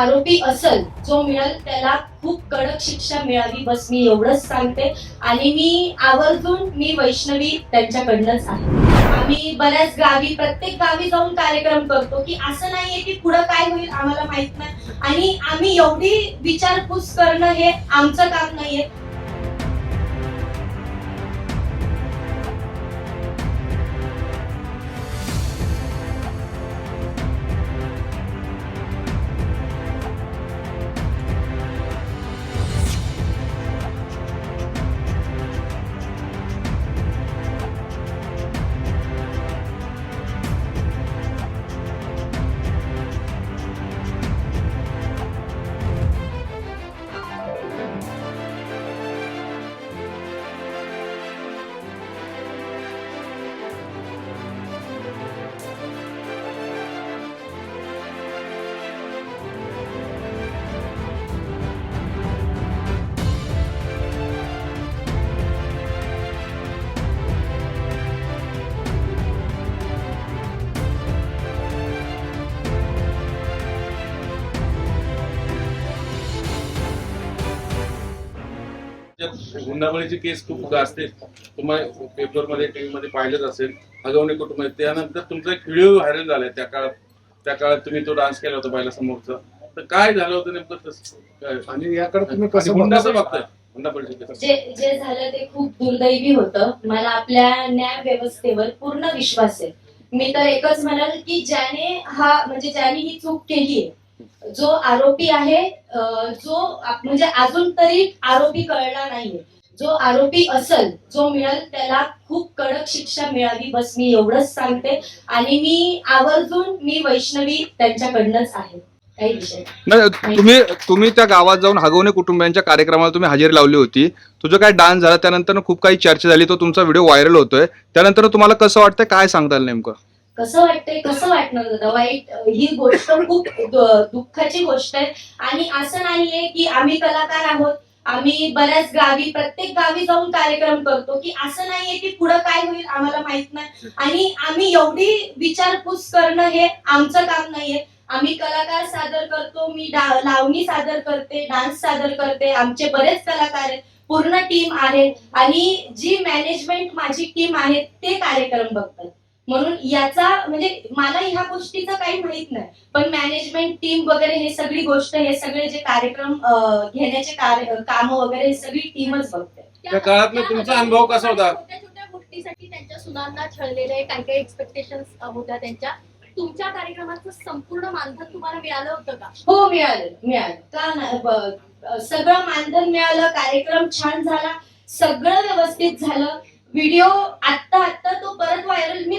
आरोपी असल जो मिळेल त्याला खूप कडक शिक्षा मिळावी बस मी एवढंच सांगते. आणि मी आवर्जून मी वैष्णवी त्यांच्याकडनंच आहे. आम्ही बऱ्याच गावी प्रत्येक गावी जाऊन कार्यक्रम करतो की असं नाहीये की पुढं काय होईल आम्हाला माहीत नाही. आणि आम्ही एवढी विचारपूस करणं हे आमचं काम नाहीये. त्यात हुंडाबळीची केस खूप गाजते तुम्हाला पेपरमध्ये टीव्ही मध्ये पाहिलंच असेल. हगवणे कुटुंब त्यानंतर तुमचा एक व्हिडिओ व्हायरल झालाय त्या काळात. त्या काळात तुम्ही तो डान्स केला होता पहिला समोरचा तर काय झालं होतं नेमकं? तसं काय? आणि याकडे तुम्ही कसं बघता? बघताय? जे जे झालं ते खूप दुर्दैवी होतं. मला आपल्या न्याय व्यवस्थेवर पूर्ण विश्वास आहे. मी तर एकच म्हणाल की ज्याने हा म्हणजे ज्याने ही चूक केली आहे जो आरोपी आहे जो म्हणजे अजून तरी आरोपी कळला नाहीये. जो आरोपी असल जो मिळेल त्याला खूप कडक शिक्षा मिळावी बस मी एवढंच सांगते. आणि मी आवर्जून मी वैष्णवी त्यांच्याकडनंच आहे. नाही. तुम्ही तुम्ही त्या गावात जाऊन हगवणे कुटुंबियांच्या कार्यक्रमाला तुम्ही हजेरी लावली होती. तुझं काय डान्स झाला त्यानंतर खूप काही चर्चा झाली तो तुमचा व्हिडिओ व्हायरल होतोय. त्यानंतर तुम्हाला कसं वाटतं काय सांगताल येईल नेमकं? कसं वाटतंय कसं वाटणार दादा? वाईट ही गोष्ट खूप दुःखाची गोष्ट आहे. आणि असं नाहीये की आम्ही कलाकार आहोत आम्ही बऱ्याच गावी प्रत्येक गावी जाऊन कार्यक्रम करतो की असं नाहीये की पुढं काय होईल आम्हाला माहीत नाही. आणि आम्ही एवढी विचारपूस करणं हे आमचं काम नाहीये. आम्ही कलाकार सादर करतो मी लावणी सादर करते डान्स सादर करते आमचे बरेच कलाकार आहेत पूर्ण टीम आहे. आणि जी मॅनेजमेंट माझी टीम आहे ते कार्यक्रम बघतात. म्हणून याचा म्हणजे मला ह्या गोष्टीचं काही माहीत नाही. पण मॅनेजमेंट टीम वगैरे हे सगळी गोष्ट हे सगळे जे कार्यक्रम घेण्याचे काम वगैरे हे सगळी टीमच बघते. त्या काळातला तुमचा अनुभव कसा होता? छोट्या छोट्या गोष्टीसाठी त्यांच्या सुनांना छळलेले काही काही एक्सपेक्टेशन होत्या त्यांच्या. तुमच्या कार्यक्रमाचं संपूर्ण मानधन तुम्हाला मिळालं होतं का? हो मिळालं मिळालं. का नाही सगळं मानधन मिळालं कार्यक्रम छान झाला सगळं व्यवस्थित झालं. व्हिडिओ आत्ता आत्ता तो परत व्हायरल मी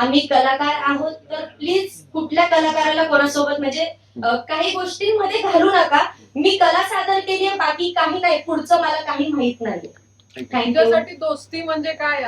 आम्ही कलाकार आहोत तर प्लीज कुठल्या कलाकाराला कोणासोबत म्हणजे काही गोष्टींमध्ये घालू नका. मी कला सादर केली आहे बाकी काही नाही. पुढचं मला काही माहीत नाही. थँक्यू दोस्ती म्हणजे काय